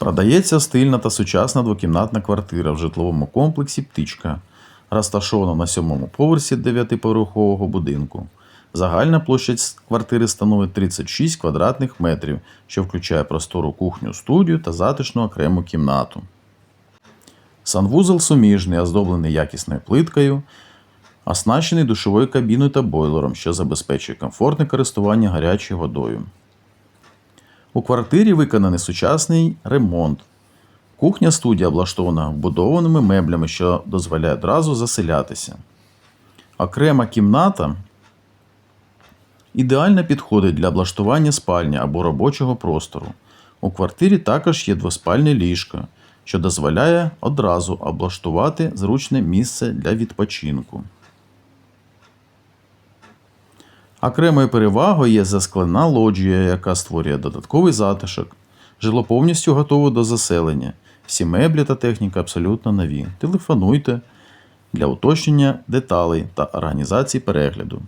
Продається стильна та сучасна двокімнатна квартира в житловому комплексі Птичка, розташована на сьомому поверсі дев'ятиповерхового будинку. Загальна площа квартири становить 36 квадратних метрів, що включає простору кухню, студію та затишну окрему кімнату. Санвузол суміжний, оздоблений якісною плиткою, оснащений душовою кабіною та бойлером, що забезпечує комфортне користування гарячою водою. У квартирі виконаний сучасний ремонт. Кухня студія облаштована вбудованими меблями, що дозволяє одразу заселятися. Окрема кімната ідеально підходить для облаштування спальні або робочого простору. У квартирі також є двоспальне ліжко, що дозволяє одразу облаштувати зручне місце для відпочинку. Окремою перевагою є засклена лоджія, яка створює додатковий затишок. Жило повністю готове до заселення. Всі меблі та техніка абсолютно нові. Телефонуйте для уточнення деталей та організації перегляду.